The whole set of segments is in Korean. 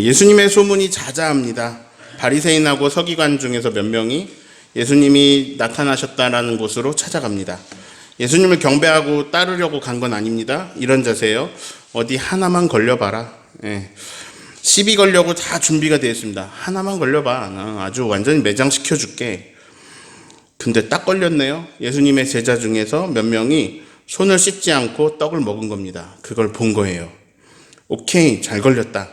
예수님의 소문이 자자합니다. 바리새인하고 서기관 중에서 몇 명이 예수님이 나타나셨다라는 곳으로 찾아갑니다. 예수님을 경배하고 따르려고 간 건 아닙니다. 이런 자세요. 어디 하나만 걸려봐라. 예. 시비 걸려고 다 준비가 되어 있습니다. 하나만 걸려봐. 나 아주 완전히 매장시켜 줄게. 근데 딱 걸렸네요. 예수님의 제자 중에서 몇 명이 손을 씻지 않고 떡을 먹은 겁니다. 그걸 본 거예요. 오케이, 잘 걸렸다.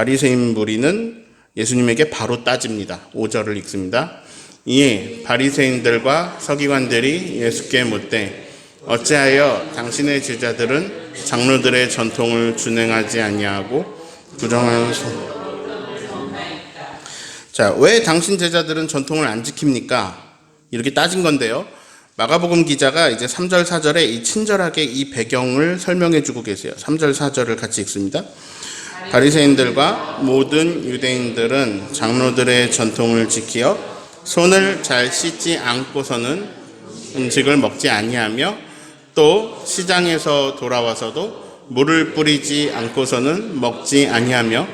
바리새인 무리는 예수님에게 바로 따집니다. 5절을 읽습니다. 이에 바리새인들과 서기관들이 예수께 묻되 어찌하여 당신의 제자들은 장로들의 전통을 준행하지 아니하고 부정하는 소... 자, 왜 당신 제자들은 전통을 안 지킵니까? 이렇게 따진 건데요. 마가복음 기자가 이제 3절 4절에 이 친절하게 이 배경을 설명해 주고 계세요. 3절 4절을 같이 읽습니다. 바리새인들과 모든 유대인들은 장로들의 전통을 지키어 손을 잘 씻지 않고서는 음식을 먹지 아니하며 또 시장에서 돌아와서도 물을 뿌리지 않고서는 먹지 아니하며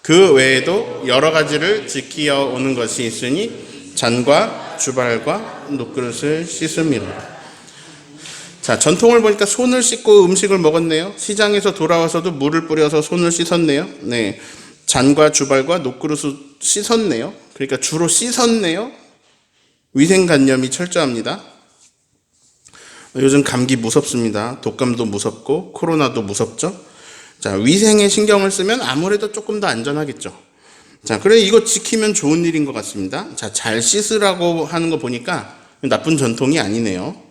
그 외에도 여러 가지를 지키어 오는 것이 있으니 잔과 주발과 녹그릇을 씻음이라. 자, 전통을 보니까 손을 씻고 음식을 먹었네요. 시장에서 돌아와서도 물을 뿌려서 손을 씻었네요. 네. 잔과 주발과 녹그릇을 씻었네요. 그러니까 주로 씻었네요. 위생관념이 철저합니다. 요즘 감기 무섭습니다. 독감도 무섭고 코로나도 무섭죠. 자, 위생에 신경을 쓰면 아무래도 조금 더 안전하겠죠. 자, 그래 이거 지키면 좋은 일인 것 같습니다. 자, 잘 씻으라고 하는 거 보니까 나쁜 전통이 아니네요.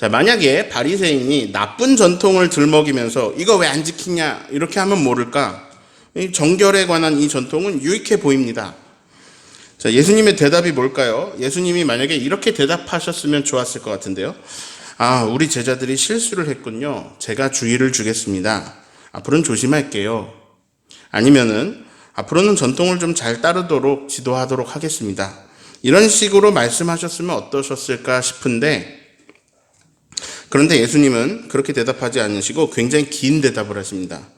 자, 만약에 바리새인이 나쁜 전통을 들먹이면서 이거 왜 안 지키냐 이렇게 하면 모를까? 이 정결에 관한 이 전통은 유익해 보입니다. 자, 예수님의 대답이 뭘까요? 예수님이 만약에 이렇게 대답하셨으면 좋았을 것 같은데요. 아, 우리 제자들이 실수를 했군요. 제가 주의를 주겠습니다. 앞으로는 조심할게요. 아니면은 앞으로는 전통을 좀 잘 따르도록 지도하도록 하겠습니다. 이런 식으로 말씀하셨으면 어떠셨을까 싶은데 그런데 예수님은 그렇게 대답하지 않으시고 굉장히 긴 대답을 하십니다.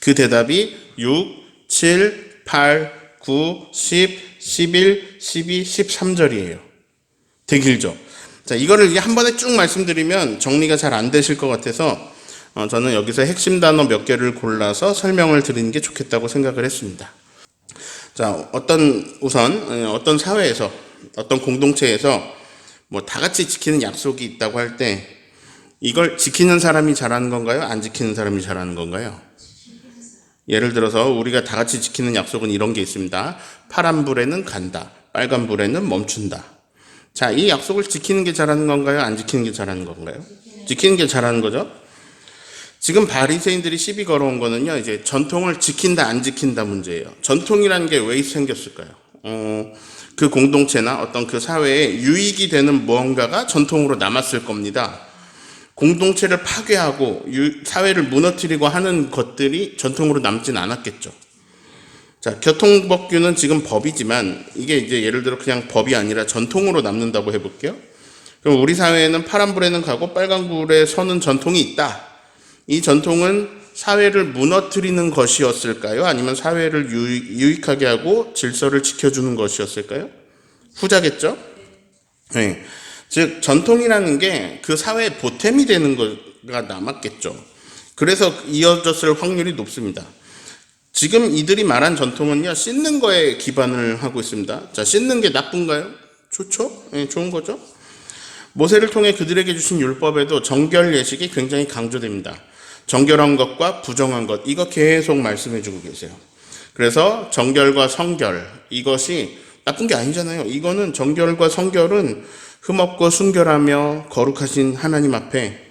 그 대답이 6, 7, 8, 9, 10, 11, 12, 13절이에요. 되게 길죠? 자, 이거를 한 번에 쭉 말씀드리면 정리가 잘 안 되실 것 같아서 어, 저는 여기서 핵심 단어 몇 개를 골라서 설명을 드리는 게 좋겠다고 생각을 했습니다. 자, 어떤, 우선, 어, 어떤 사회에서, 어떤 공동체에서 뭐 다 같이 지키는 약속이 있다고 할 때 이걸 지키는 사람이 잘하는 건가요? 안 지키는 사람이 잘하는 건가요? 예를 들어서 우리가 다 같이 지키는 약속은 이런 게 있습니다. 파란 불에는 간다. 빨간 불에는 멈춘다. 자, 이 약속을 지키는 게 잘하는 건가요? 안 지키는 게 잘하는 건가요? 지키는 게 잘하는 거죠. 지금 바리새인들이 시비 걸어온 거는요, 이제 전통을 지킨다, 안 지킨다 문제예요. 전통이라는 게 왜 생겼을까요? 어, 그 공동체나 어떤 그 사회에 유익이 되는 무언가가 전통으로 남았을 겁니다. 공동체를 파괴하고 유, 사회를 무너뜨리고 하는 것들이 전통으로 남진 않았겠죠. 자, 교통법규는 지금 법이지만 이게 이제 예를 들어 그냥 법이 아니라 전통으로 남는다고 해볼게요. 그럼 우리 사회에는 파란 불에는 가고 빨간 불에 서는 전통이 있다. 이 전통은 사회를 무너뜨리는 것이었을까요? 아니면 사회를 유익, 하게 하고 질서를 지켜주는 것이었을까요? 후자겠죠? 네. 즉, 전통이라는 게 그 사회의 보탬이 되는 거가 남았겠죠. 그래서 이어졌을 확률이 높습니다. 지금 이들이 말한 전통은요, 씻는 거에 기반을 하고 있습니다. 자, 씻는 게 나쁜가요? 좋죠? 네, 좋은 거죠? 모세를 통해 그들에게 주신 율법에도 정결 예식이 굉장히 강조됩니다. 정결한 것과 부정한 것, 이거 계속 말씀해 주고 계세요. 그래서 정결과 성결, 이것이 나쁜 게 아니잖아요. 이거는 정결과 성결은 흠없고 순결하며 거룩하신 하나님 앞에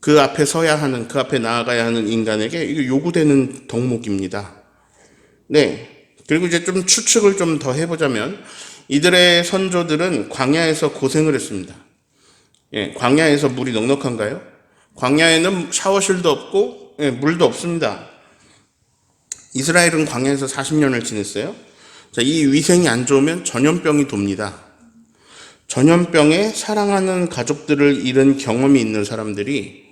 그 앞에 서야 하는, 그 앞에 나아가야 하는 인간에게 이거 요구되는 덕목입니다. 네. 그리고 이제 좀 추측을 좀 더 해보자면 이들의 선조들은 광야에서 고생을 했습니다. 예, 광야에서 물이 넉넉한가요? 광야에는 샤워실도 없고 예, 물도 없습니다. 이스라엘은 광야에서 40년을 지냈어요. 자, 이 위생이 안 좋으면 전염병이 돕니다. 전염병에 사랑하는 가족들을 잃은 경험이 있는 사람들이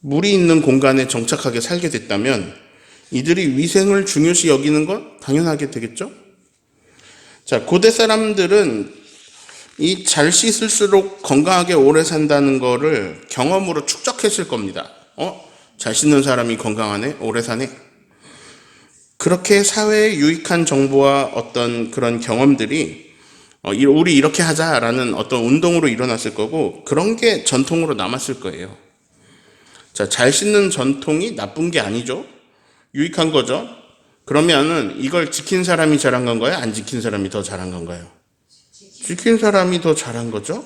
물이 있는 공간에 정착하게 살게 됐다면 이들이 위생을 중요시 여기는 건 당연하게 되겠죠? 자, 고대 사람들은 이 잘 씻을수록 건강하게 오래 산다는 거를 경험으로 축적했을 겁니다. 어? 잘 씻는 사람이 건강하네? 오래 사네? 그렇게 사회에 유익한 정보와 어떤 그런 경험들이 우리 이렇게 하자라는 어떤 운동으로 일어났을 거고 그런 게 전통으로 남았을 거예요. 자, 잘 씻는 전통이 나쁜 게 아니죠. 유익한 거죠. 그러면은 이걸 지킨 사람이 잘한 건가요? 안 지킨 사람이 더 잘한 건가요? 지킨 사람이 더 잘한 거죠.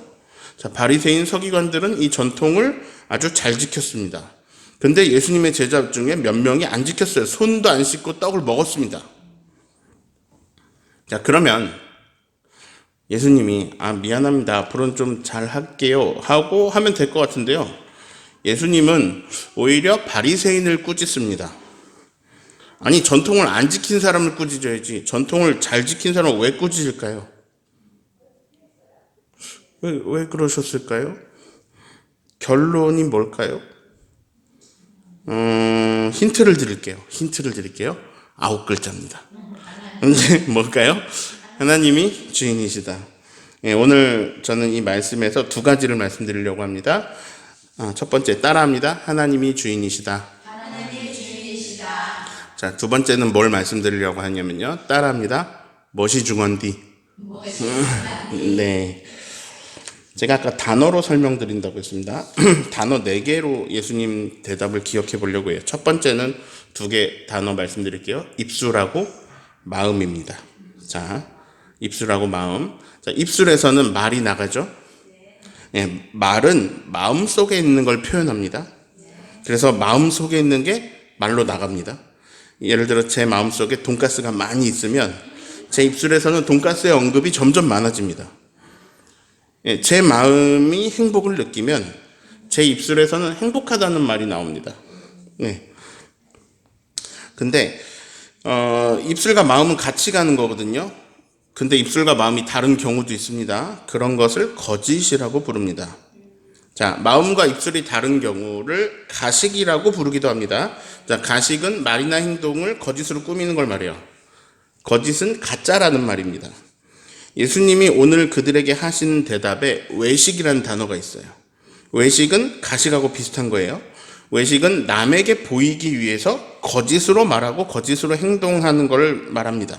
자, 바리새인 서기관들은 이 전통을 아주 잘 지켰습니다. 근데 예수님의 제자 중에 몇 명이 안 지켰어요. 손도 안 씻고 떡을 먹었습니다. 자, 그러면 예수님이 아 미안합니다. 앞으로는 좀 잘 할게요. 하고 하면 될 것 같은데요. 예수님은 오히려 바리새인을 꾸짖습니다. 아니 전통을 안 지킨 사람을 꾸짖어야지 전통을 잘 지킨 사람을 왜 꾸짖을까요? 왜, 왜 그러셨을까요? 결론이 뭘까요? 음, 힌트를 드릴게요. 힌트를 드릴게요. 아홉 글자입니다. 뭘까요? 하나님이 주인이시다. 예, 오늘 저는 이 말씀에서 두 가지를 말씀드리려고 합니다. 아, 첫 번째 따라합니다. 하나님이 주인이시다. 자, 두 번째는 뭘 말씀드리려고 하냐면요. 따라합니다. 멋이 중원디. 음, 네. 제가 아까 단어로 설명드린다고 했습니다. 단어 네 개로 예수님 대답을 기억해 보려고 해요. 첫 번째는 두 개 단어 말씀드릴게요. 입술하고 마음입니다. 자, 입술하고 마음. 자, 입술에서는 말이 나가죠. 예, 말은 마음 속에 있는 걸 표현합니다. 그래서 마음 속에 있는 게 말로 나갑니다. 예를 들어 제 마음 속에 돈가스가 많이 있으면 제 입술에서는 돈가스의 언급이 점점 많아집니다. 예, 제 마음이 행복을 느끼면 제 입술에서는 행복하다는 말이 나옵니다. 네. 근데 어, 입술과 마음은 같이 가는 거거든요. 근데 입술과 마음이 다른 경우도 있습니다. 그런 것을 거짓이라고 부릅니다. 자, 마음과 입술이 다른 경우를 가식이라고 부르기도 합니다. 자, 가식은 말이나 행동을 거짓으로 꾸미는 걸 말해요. 거짓은 가짜라는 말입니다. 예수님이 오늘 그들에게 하신 대답에 외식이라는 단어가 있어요. 외식은 가식하고 비슷한 거예요. 외식은 남에게 보이기 위해서 거짓으로 말하고 거짓으로 행동하는 것을 말합니다.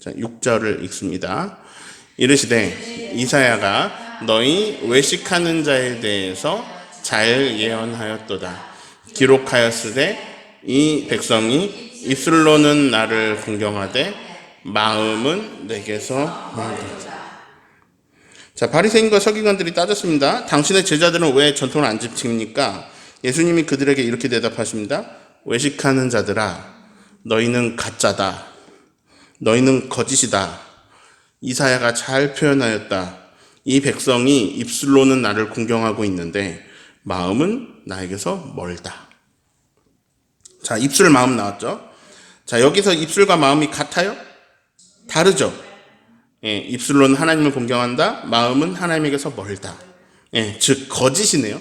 자, 6절을 읽습니다. 이르시되 이사야가 너희 외식하는 자에 대해서 잘 예언하였도다. 기록하였으되 이 백성이 입술로는 나를 공경하되 마음은 내게서 멀다. 자, 바리새인과 서기관들이 따졌습니다. 당신의 제자들은 왜 전통을 안 지킵니까? 예수님이 그들에게 이렇게 대답하십니다. 외식하는 자들아, 너희는 가짜다. 너희는 거짓이다. 이사야가 잘 표현하였다. 이 백성이 입술로는 나를 공경하고 있는데 마음은 나에게서 멀다. 자, 입술 마음 나왔죠? 자, 여기서 입술과 마음이 같아요? 다르죠? 예, 입술로는 하나님을 공경한다. 마음은 하나님에게서 멀다. 예, 즉 거짓이네요.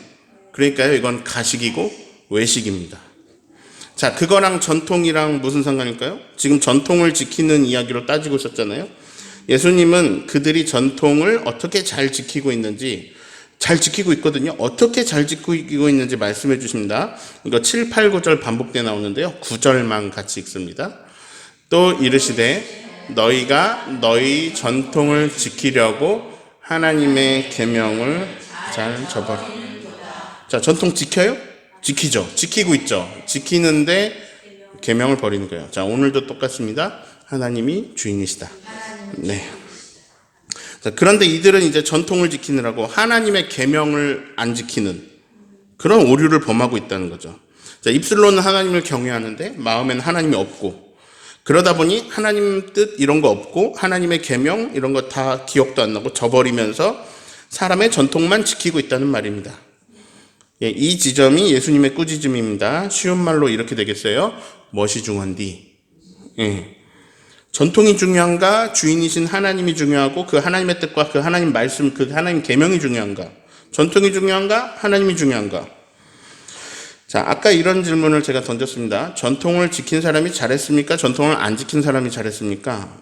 그러니까요, 이건 가식이고 외식입니다. 자, 그거랑 전통이랑 무슨 상관일까요? 지금 전통을 지키는 이야기로 따지고 있었잖아요. 예수님은 그들이 전통을 어떻게 잘 지키고 있는지 잘 지키고 있거든요. 어떻게 잘 지키고 있는지 말씀해 주십니다. 이거 7, 8, 9절 반복돼 나오는데요. 9절만 같이 읽습니다. 또 이르시되 너희가 너희 전통을 지키려고 하나님의 계명을 잘 저버려. 자, 전통 지켜요? 지키죠. 지키고 있죠. 지키는데 계명을 버리는 거예요. 자, 오늘도 똑같습니다. 하나님이 주인이시다. 네. 자, 그런데 이들은 이제 전통을 지키느라고 하나님의 계명을 안 지키는 그런 오류를 범하고 있다는 거죠. 자, 입술로는 하나님을 경외하는데 마음에는 하나님이 없고 그러다 보니 하나님 뜻 이런 거 없고 하나님의 계명 이런 거 다 기억도 안 나고 저버리면서 사람의 전통만 지키고 있다는 말입니다. 예, 이 지점이 예수님의 꾸짖음입니다. 쉬운 말로 이렇게 되겠어요. 멋이 중한디. 예. 전통이 중요한가? 주인이신 하나님이 중요하고 그 하나님의 뜻과 그 하나님 말씀, 그 하나님 계명이 중요한가? 전통이 중요한가? 하나님이 중요한가? 자, 아까 이런 질문을 제가 던졌습니다. 전통을 지킨 사람이 잘했습니까? 전통을 안 지킨 사람이 잘했습니까?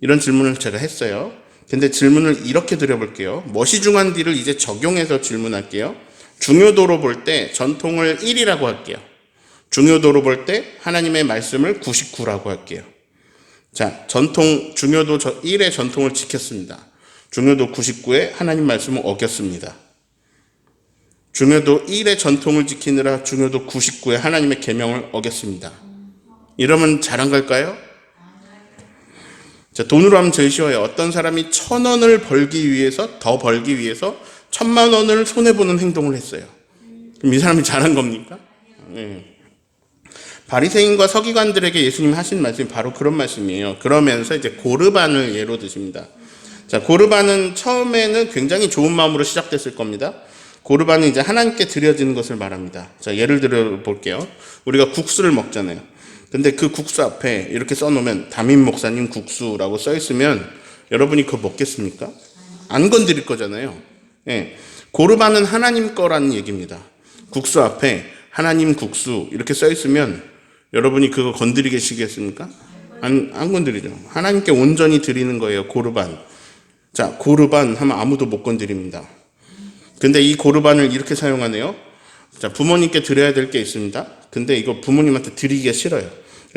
이런 질문을 제가 했어요. 근데 질문을 이렇게 드려볼게요. 멋이 중한 뒤를 이제 적용해서 질문할게요. 중요도로 볼 때 전통을 1이라고 할게요. 중요도로 볼 때 하나님의 말씀을 99라고 할게요. 자, 전통, 중요도 1의 전통을 지켰습니다. 중요도 99에 하나님 말씀을 어겼습니다. 중요도 1의 전통을 지키느라 중요도 99에 하나님의 계명을 어겼습니다. 이러면 잘한 걸까요? 자, 돈으로 하면 제일 쉬워요. 어떤 사람이 천 원을 벌기 위해서, 더 벌기 위해서 천만 원을 손해보는 행동을 했어요. 그럼 이 사람이 잘한 겁니까? 네. 바리새인과 서기관들에게 예수님 하신 말씀이 바로 그런 말씀이에요. 그러면서 이제 고르반을 예로 드십니다. 자, 고르반은 처음에는 굉장히 좋은 마음으로 시작됐을 겁니다. 고르반은 이제 하나님께 드려지는 것을 말합니다. 자, 예를 들어 볼게요. 우리가 국수를 먹잖아요. 근데 그 국수 앞에 이렇게 써놓으면 담임 목사님 국수라고 써 있으면 여러분이 그거 먹겠습니까? 안 건드릴 거잖아요. 예. 고르반은 하나님 거라는 얘기입니다. 국수 앞에 하나님 국수 이렇게 써 있으면 여러분이 그거 건드리겠습니까? 안, 안 건드리죠. 하나님께 온전히 드리는 거예요. 고르반. 자, 고르반 하면 아무도 못 건드립니다. 근데 이 고르반을 이렇게 사용하네요. 자, 부모님께 드려야 될 게 있습니다. 근데 이거 부모님한테 드리기가 싫어요.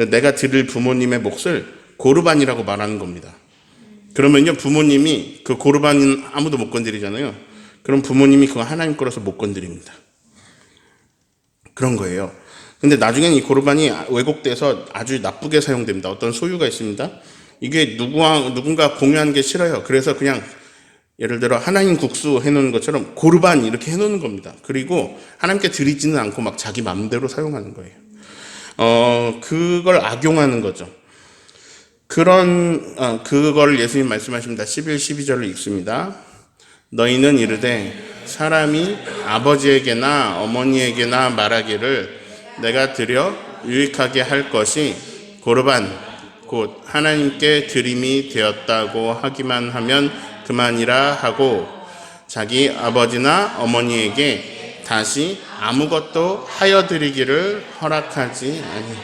내가 드릴 부모님의 몫을 고르반이라고 말하는 겁니다. 그러면요, 부모님이 그 고르반은 아무도 못 건드리잖아요. 그럼 부모님이 그거 하나님 거라서 못 건드립니다. 그런 거예요. 근데 나중에는 이 고르반이 왜곡돼서 아주 나쁘게 사용됩니다. 어떤 소유가 있습니다. 이게 누구와, 누군가 공유하는 게 싫어요. 그래서 그냥 예를 들어 하나님 국수 해놓는 것처럼 고르반 이렇게 해놓는 겁니다. 그리고 하나님께 드리지는 않고 막 자기 마음대로 사용하는 거예요. 어, 그걸 악용하는 거죠. 그런, 어, 그걸 예수님 말씀하십니다. 11, 12절을 읽습니다. 너희는 이르되 사람이 아버지에게나 어머니에게나 말하기를 내가 드려 유익하게 할 것이 고르반, 곧 하나님께 드림이 되었다고 하기만 하면 그만이라 하고 자기 아버지나 어머니에게 다시 아무것도 하여 드리기를 허락하지 아니.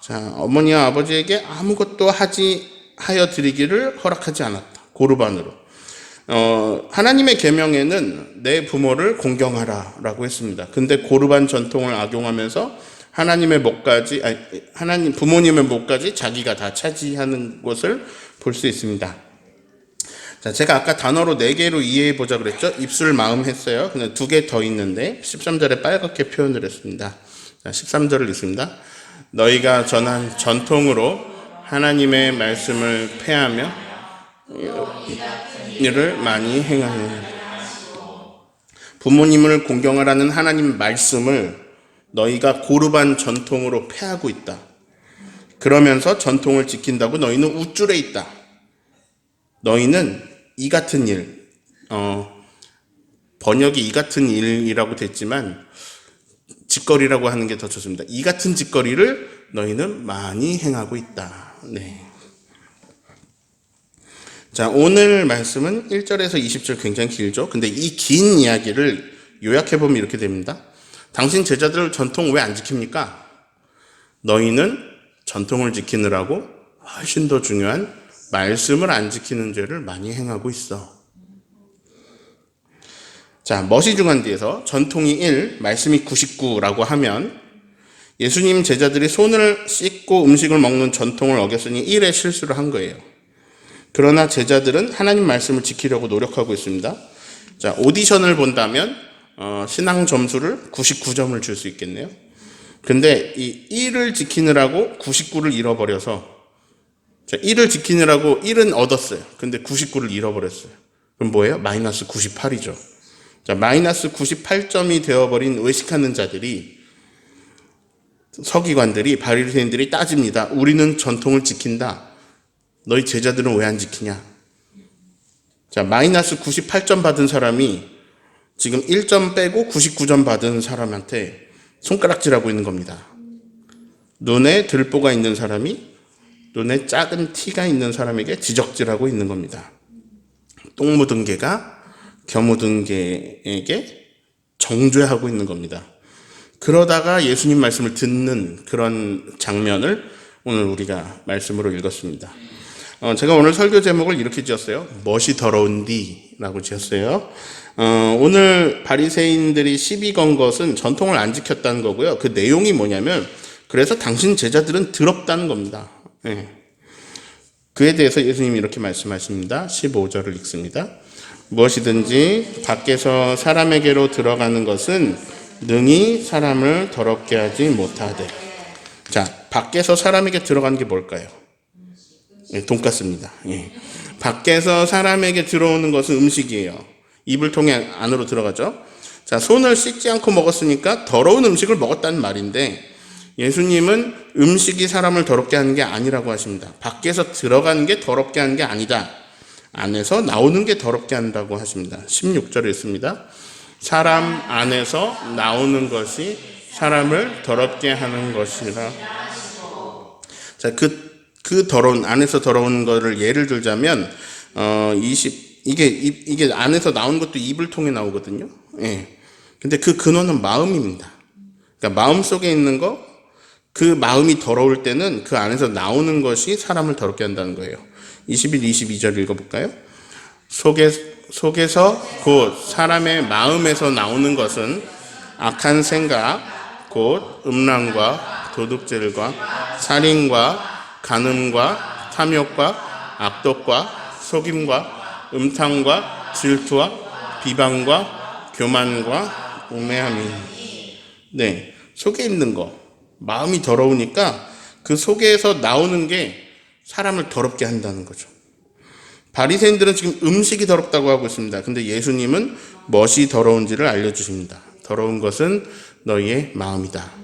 자, 어머니와 아버지에게 아무것도 하지 하여 드리기를 허락하지 않았다. 고르반으로. 어, 하나님의 계명에는 내 부모를 공경하라라고 했습니다. 근데 고르반 전통을 악용하면서 하나님의 목까지 아니, 하나님 부모님의 목까지 자기가 다 차지하는 것을 볼 수 있습니다. 자, 제가 아까 단어로 네 개로 이해해 보자 그랬죠? 입술, 마음 했어요. 근데 두 개 더 있는데 13절에 빨갛게 표현을 했습니다. 자, 13절을 읽습니다. 너희가 전한 전통으로 하나님의 말씀을 폐하며 일을 많이 행하는 부모님을 공경하라는 하나님 말씀을 너희가 고르반 전통으로 폐하고 있다. 그러면서 전통을 지킨다고 너희는 우쭐에 있다. 너희는 이 같은 일, 어, 번역이 이 같은 일이라고 됐지만, 짓거리라고 하는 게 더 좋습니다. 이 같은 짓거리를 너희는 많이 행하고 있다. 네. 자, 오늘 말씀은 1절에서 20절 굉장히 길죠? 근데 이 긴 이야기를 요약해보면 이렇게 됩니다. 당신 제자들 전통 왜 안 지킵니까? 너희는 전통을 지키느라고 훨씬 더 중요한 말씀을 안 지키는 죄를 많이 행하고 있어. 자, 멋이 중한 뒤에서 전통이 1, 말씀이 99라고 하면 예수님 제자들이 손을 씻고 음식을 먹는 전통을 어겼으니 1의 실수를 한 거예요. 그러나 제자들은 하나님 말씀을 지키려고 노력하고 있습니다. 자, 오디션을 본다면 어, 신앙 점수를 99점을 줄 수 있겠네요. 근데 이 1을 지키느라고 99를 잃어버려서 자, 1을 지키느라고 1은 얻었어요. 근데 99를 잃어버렸어요. 그럼 뭐예요? 마이너스 98이죠. 자, 마이너스 98점이 되어버린 의식하는 자들이 서기관들이 바리새인들이 따집니다. 우리는 전통을 지킨다. 너희 제자들은 왜 안 지키냐? 자, 마이너스 98점 받은 사람이 지금 1점 빼고 99점 받은 사람한테 손가락질하고 있는 겁니다. 눈에 들보가 있는 사람이 눈에 작은 티가 있는 사람에게 지적질하고 있는 겁니다. 똥 묻은 개가 겨 묻은 개에게 정죄하고 있는 겁니다. 그러다가 예수님 말씀을 듣는 그런 장면을 오늘 우리가 말씀으로 읽었습니다. 어, 제가 오늘 설교 제목을 이렇게 지었어요. 멋이 더러운디라고 지었어요. 어, 오늘 바리새인들이 시비 건 것은 전통을 안 지켰다는 거고요. 그 내용이 뭐냐면 그래서 당신 제자들은 더럽다는 겁니다. 예. 그에 대해서 예수님이 이렇게 말씀하십니다. 15절을 읽습니다. 무엇이든지 밖에서 사람에게로 들어가는 것은 능히 사람을 더럽게 하지 못하되. 자, 밖에서 사람에게 들어가는 게 뭘까요? 예, 돈가스입니다. 예. 밖에서 사람에게 들어오는 것은 음식이에요. 입을 통해 안으로 들어가죠. 자, 손을 씻지 않고 먹었으니까 더러운 음식을 먹었다는 말인데 예수님은 음식이 사람을 더럽게 하는 게 아니라고 하십니다. 밖에서 들어가는 게 더럽게 하는 게 아니다. 안에서 나오는 게 더럽게 한다고 하십니다. 16절에 있습니다. 사람 안에서 나오는 것이 사람을 더럽게 하는 것이라. 자, 그, 그 더러운, 안에서 더러운 거를 예를 들자면, 어, 20, 이게, 입- 이게 안에서 나오는 것도 입을 통해 나오거든요. 예. 근데 그 근원은 마음입니다. 그러니까 마음 속에 있는 거, 그 마음이 더러울 때는 그 안에서 나오는 것이 사람을 더럽게 한다는 거예요. 21, 22절 읽어볼까요? 속에, 속에서 곧 사람의 마음에서 나오는 것은 악한 생각, 곧 음란과 도둑질과 살인과 간음과 탐욕과 악독과 속임과 음탕과 질투와 비방과 교만과 우매함이 네 속에 있는 거 마음이 더러우니까 그 속에서 나오는 게 사람을 더럽게 한다는 거죠. 바리새인들은 지금 음식이 더럽다고 하고 있습니다. 근데 예수님은 멋이 더러운지를 알려 주십니다. 더러운 것은 너희의 마음이다.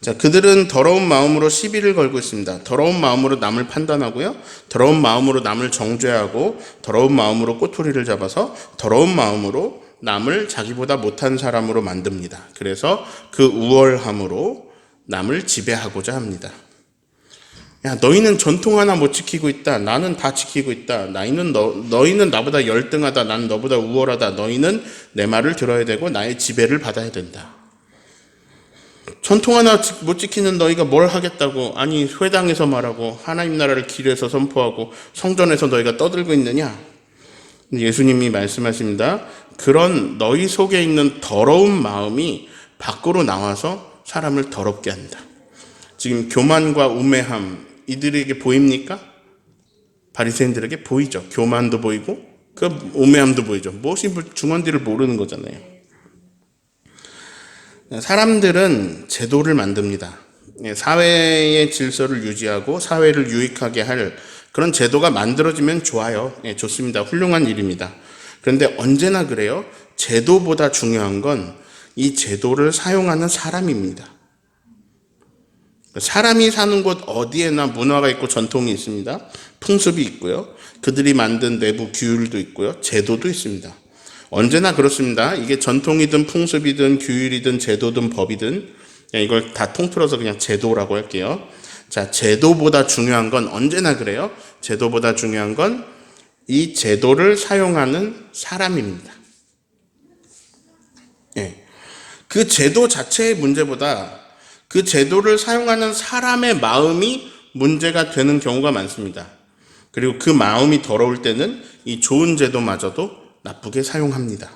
자, 그들은 더러운 마음으로 시비를 걸고 있습니다. 더러운 마음으로 남을 판단하고요. 더러운 마음으로 남을 정죄하고 더러운 마음으로 꼬투리를 잡아서 더러운 마음으로 남을 자기보다 못한 사람으로 만듭니다. 그래서 그 우월함으로 남을 지배하고자 합니다. 야, 너희는 전통 하나 못 지키고 있다. 나는 다 지키고 있다. 나이는 너, 너희는 나보다 열등하다. 나는 너보다 우월하다. 너희는 내 말을 들어야 되고 나의 지배를 받아야 된다. 전통 하나 지- 못 지키는 너희가 뭘 하겠다고 아니 회당에서 말하고 하나님 나라를 길에서 선포하고 성전에서 너희가 떠들고 있느냐? 예수님이 말씀하십니다. 그런 너희 속에 있는 더러운 마음이 밖으로 나와서 사람을 더럽게 한다. 지금 교만과 우매함 이들에게 보입니까? 바리새인들에게 보이죠. 교만도 보이고 그 우매함도 보이죠. 무엇이 중원디를 모르는 거잖아요. 사람들은 제도를 만듭니다. 예, 사회의 질서를 유지하고 사회를 유익하게 할 그런 제도가 만들어지면 좋아요. 예, 좋습니다. 훌륭한 일입니다. 그런데 언제나 그래요. 제도보다 중요한 건 이 제도를 사용하는 사람입니다. 사람이 사는 곳 어디에나 문화가 있고 전통이 있습니다. 풍습이 있고요. 그들이 만든 내부 규율도 있고요. 제도도 있습니다. 언제나 그렇습니다. 이게 전통이든 풍습이든 규율이든 제도든 법이든 이걸 다 통틀어서 그냥 제도라고 할게요. 자, 제도보다 중요한 건 언제나 그래요. 제도보다 중요한 건 이 제도를 사용하는 사람입니다. 예. 그 제도 자체의 문제보다 그 제도를 사용하는 사람의 마음이 문제가 되는 경우가 많습니다. 그리고 그 마음이 더러울 때는 이 좋은 제도마저도 나쁘게 사용합니다.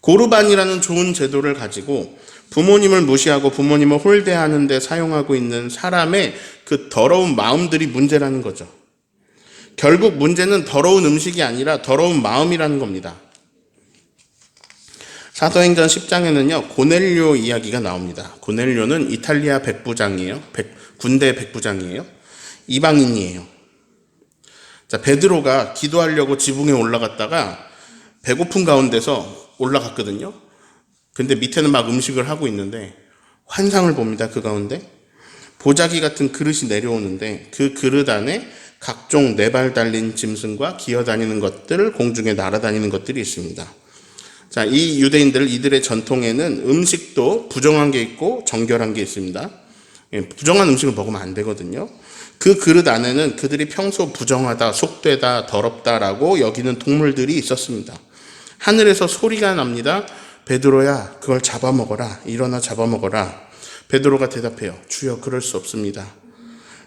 고르반이라는 좋은 제도를 가지고 부모님을 무시하고 부모님을 홀대하는 데 사용하고 있는 사람의 그 더러운 마음들이 문제라는 거죠. 결국 문제는 더러운 음식이 아니라 더러운 마음이라는 겁니다. 사도행전 10장에는요, 고넬료 이야기가 나옵니다. 고넬료는 이탈리아 백부장이에요. 백- 군대 백부장이에요. 이방인이에요. 자, 베드로가 기도하려고 지붕에 올라갔다가 배고픈 가운데서 올라갔거든요. 근데 밑에는 막 음식을 하고 있는데 환상을 봅니다. 그 가운데. 보자기 같은 그릇이 내려오는데 그 그릇 안에 각종 네 발 달린 짐승과 기어다니는 것들, 공중에 날아다니는 것들이 있습니다. 자, 이 유대인들 이들의 전통에는 음식도 부정한 게 있고 정결한 게 있습니다. 예, 부정한 음식을 먹으면 안 되거든요. 그 그릇 안에는 그들이 평소 부정하다, 속되다, 더럽다라고 여기는 동물들이 있었습니다. 하늘에서 소리가 납니다. 베드로야 그걸 잡아먹어라. 일어나 잡아먹어라. 베드로가 대답해요. 주여 그럴 수 없습니다.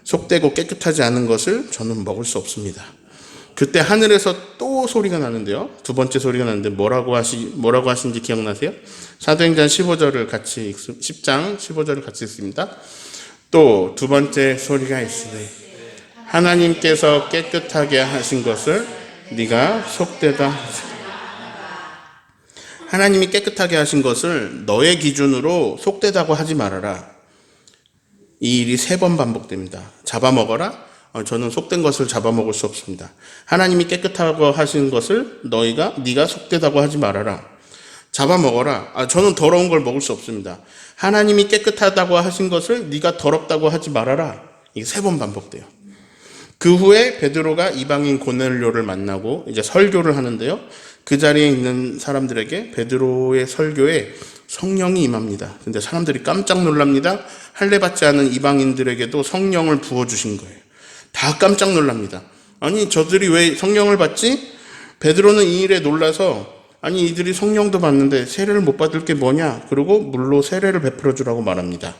속되고 깨끗하지 않은 것을 저는 먹을 수 없습니다. 그때 하늘에서 또 소리가 나는데요. 두 번째 소리가 나는데 뭐라고 하시 뭐라고 하신지 기억나세요? 사도행전 15절을 같이 읽 10장 15절을 같이 읽습니다. 또 두 번째 소리가 있으되 하나님께서 깨끗하게 하신 것을 네가 속되다 하나님이 깨끗하게 하신 것을 너의 기준으로 속되다고 하지 말아라. 이 일이 세 번 반복됩니다. 잡아먹어라. 어, 저는 속된 것을 잡아먹을 수 없습니다. 하나님이 깨끗하고 하신 것을 너희가 네가 속되다고 하지 말아라. 잡아먹어라. 아, 저는 더러운 걸 먹을 수 없습니다. 하나님이 깨끗하다고 하신 것을 네가 더럽다고 하지 말아라. 이게 세 번 반복돼요. 그 후에 베드로가 이방인 고넬료를 만나고 이제 설교를 하는데요. 그 자리에 있는 사람들에게 베드로의 설교에 성령이 임합니다. 근데 사람들이 깜짝 놀랍니다. 할례 받지 않은 이방인들에게도 성령을 부어 주신 거예요. 다 깜짝 놀랍니다. 아니 저들이 왜 성령을 받지? 베드로는 이 일에 놀라서 아니 이들이 성령도 받는데 세례를 못 받을 게 뭐냐? 그리고 물로 세례를 베풀어 주라고 말합니다.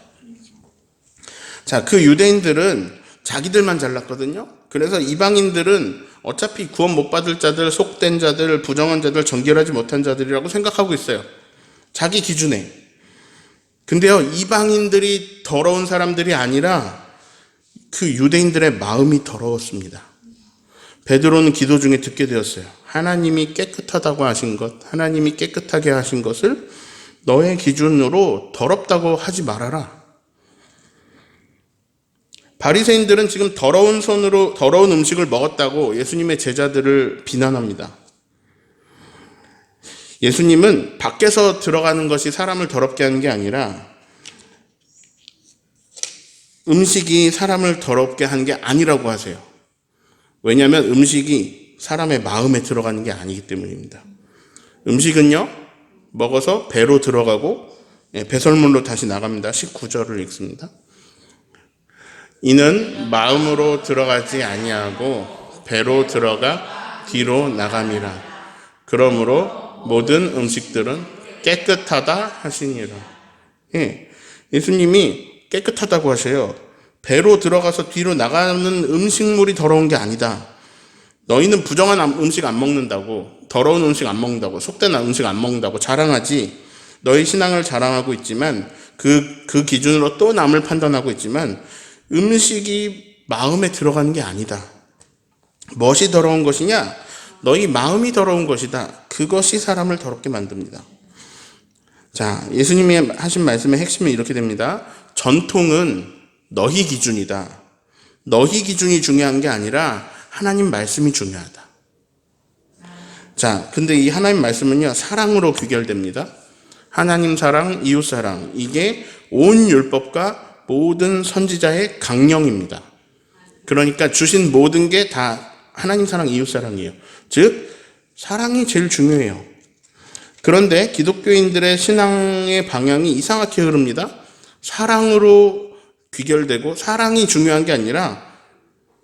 자, 그 유대인들은 자기들만 잘났거든요. 그래서 이방인들은 어차피 구원 못 받을 자들, 속된 자들, 부정한 자들, 정결하지 못한 자들이라고 생각하고 있어요. 자기 기준에. 근데요, 이방인들이 더러운 사람들이 아니라 그 유대인들의 마음이 더러웠습니다. 베드로는 기도 중에 듣게 되었어요. 하나님이 깨끗하다고 하신 것, 하나님이 깨끗하게 하신 것을 너의 기준으로 더럽다고 하지 말아라. 바리새인들은 지금 더러운 손으로 더러운 음식을 먹었다고 예수님의 제자들을 비난합니다. 예수님은 밖에서 들어가는 것이 사람을 더럽게 하는 게 아니라 음식이 사람을 더럽게 하는 게 아니라고 하세요. 왜냐하면 음식이 사람의 마음에 들어가는 게 아니기 때문입니다. 음식은요, 먹어서 배로 들어가고 예, 배설물로 다시 나갑니다. 19절을 읽습니다. 이는 마음으로 들어가지 아니하고 배로 들어가 뒤로 나감이라. 그러므로 모든 음식들은 깨끗하다 하시니라. 예, 예수님이 깨끗하다고 하세요. 배로 들어가서 뒤로 나가는 음식물이 더러운 게 아니다. 너희는 부정한 음식 안 먹는다고, 더러운 음식 안 먹는다고, 속된 음식 안 먹는다고 자랑하지. 너희 신앙을 자랑하고 있지만 그, 그 기준으로 또 남을 판단하고 있지만 음식이 마음에 들어가는 게 아니다. 무엇이 더러운 것이냐? 너희 마음이 더러운 것이다. 그것이 사람을 더럽게 만듭니다. 자, 예수님이 하신 말씀의 핵심은 이렇게 됩니다. 전통은 너희 기준이다. 너희 기준이 중요한 게 아니라 하나님 말씀이 중요하다. 자, 근데 이 하나님 말씀은요, 사랑으로 귀결됩니다. 하나님 사랑, 이웃 사랑. 이게 온 율법과 모든 선지자의 강령입니다. 그러니까 주신 모든 게 다 하나님 사랑, 이웃 사랑이에요. 즉, 사랑이 제일 중요해요. 그런데 기독교인들의 신앙의 방향이 이상하게 흐릅니다. 사랑으로 귀결되고 사랑이 중요한 게 아니라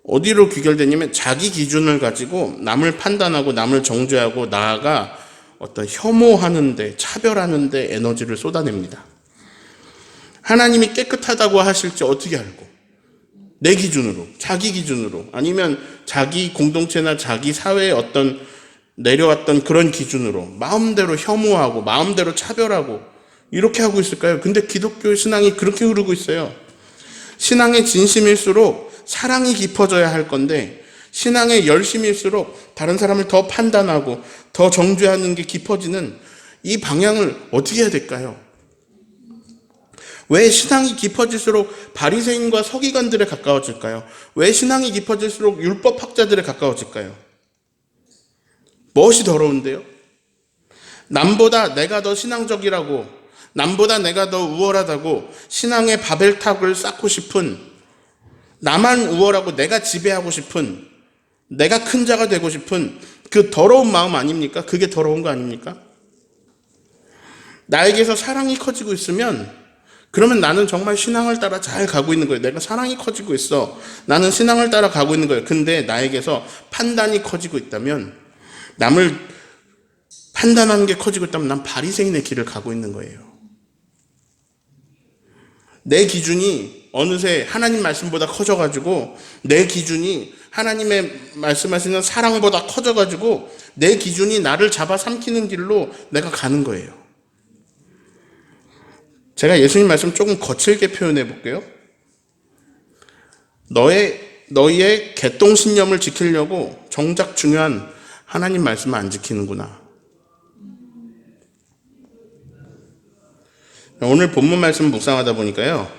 어디로 귀결되냐면 자기 기준을 가지고 남을 판단하고 남을 정죄하고 나아가 어떤 혐오하는데 차별하는데 에너지를 쏟아냅니다. 하나님이 깨끗하다고 하실지 어떻게 알고? 내 기준으로, 자기 기준으로, 아니면 자기 공동체나 자기 사회의 어떤 내려왔던 그런 기준으로 마음대로 혐오하고 마음대로 차별하고 이렇게 하고 있을까요? 근데 기독교 신앙이 그렇게 흐르고 있어요. 신앙의 진심일수록 사랑이 깊어져야 할 건데 신앙의 열심일수록 다른 사람을 더 판단하고 더 정죄하는 게 깊어지는 이 방향을 어떻게 해야 될까요? 왜 신앙이 깊어질수록 바리새인과 서기관들에 가까워질까요? 왜 신앙이 깊어질수록 율법 학자들에 가까워질까요? 무엇이 더러운데요? 남보다 내가 더 신앙적이라고, 남보다 내가 더 우월하다고 신앙의 바벨탑을 쌓고 싶은, 나만 우월하고 내가 지배하고 싶은, 내가 큰 자가 되고 싶은 그 더러운 마음 아닙니까? 그게 더러운 거 아닙니까? 나에게서 사랑이 커지고 있으면 그러면 나는 정말 신앙을 따라 잘 가고 있는 거예요. 내가 사랑이 커지고 있어. 나는 신앙을 따라 가고 있는 거예요. 근데 나에게서 판단이 커지고 있다면 남을 판단하는 게 커지고 있다면 난 바리새인의 길을 가고 있는 거예요. 내 기준이 어느새 하나님 말씀보다 커져가지고 내 기준이 하나님의 말씀하시는 사랑보다 커져가지고 내 기준이 나를 잡아 삼키는 길로 내가 가는 거예요. 제가 예수님 말씀 조금 거칠게 표현해 볼게요. 너의 너희의 개똥 신념을 지키려고 정작 중요한 하나님 말씀을 안 지키는구나. 오늘 본문 말씀 묵상하다 보니까요.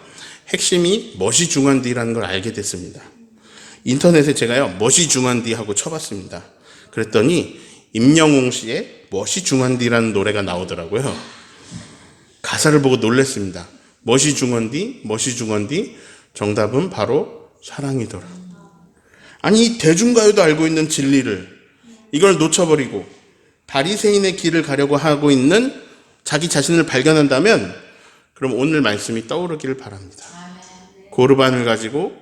핵심이 멋이 중한디라는 걸 알게 됐습니다. 인터넷에 제가요. 멋이 중한디 하고 쳐봤습니다. 그랬더니 임영웅 씨의 멋이 중한디라는 노래가 나오더라고요. 가사를 보고 놀랐습니다. 멋이 중한디, 멋이 중한디. 정답은 바로 사랑이더라. 아니 이 대중가요도 알고 있는 진리를 이걸 놓쳐버리고 바리새인의 길을 가려고 하고 있는 자기 자신을 발견한다면 그럼 오늘 말씀이 떠오르기를 바랍니다. 고르반을 가지고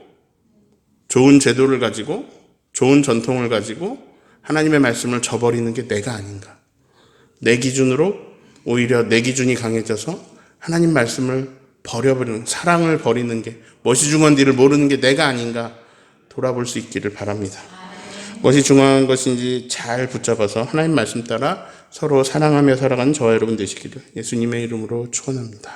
좋은 제도를 가지고 좋은 전통을 가지고 하나님의 말씀을 저버리는 게 내가 아닌가. 내 기준으로 오히려 내 기준이 강해져서 하나님 말씀을 버려버리는 사랑을 버리는 게 멋이 중요한 뒤를 모르는 게 내가 아닌가 돌아볼 수 있기를 바랍니다. 무엇이 중요한 것인지 잘 붙잡아서 하나님 말씀 따라 서로 사랑하며 살아가는 저와 여러분 되시기를 예수님의 이름으로 축원합니다.